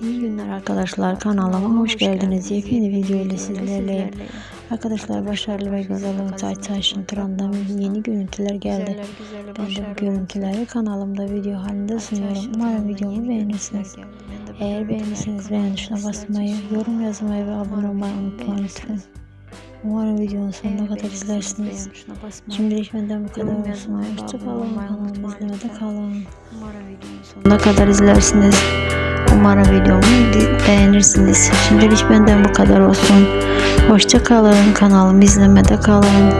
İyi günler arkadaşlar kanalıma hoş geldiniz. Yepyeni video ile sizlerleyim. Arkadaşlar başarılı ve güzel Olcay Taş'ın Turan'dan yeni görüntüler geldi. Ben de bu görüntüleri kanalımda video halinde sunuyorum. Umarım videomu beğenirsiniz. Eğer beğenirseniz beğen tuşuna basmayı, yorum yazmayı ve abone olmayı unutmayın lütfen. Umarım videonun sonuna kadar izlersiniz. Şimdilik benden bu kadar olsun. Hoşçakalın. Kanalımı izlemede kalın. Sonuna kadar izlersiniz. Umarım videomu beğenirsiniz. Şimdilik benden bu kadar olsun. Hoşça kalın. Kanalımı izlemede kalın.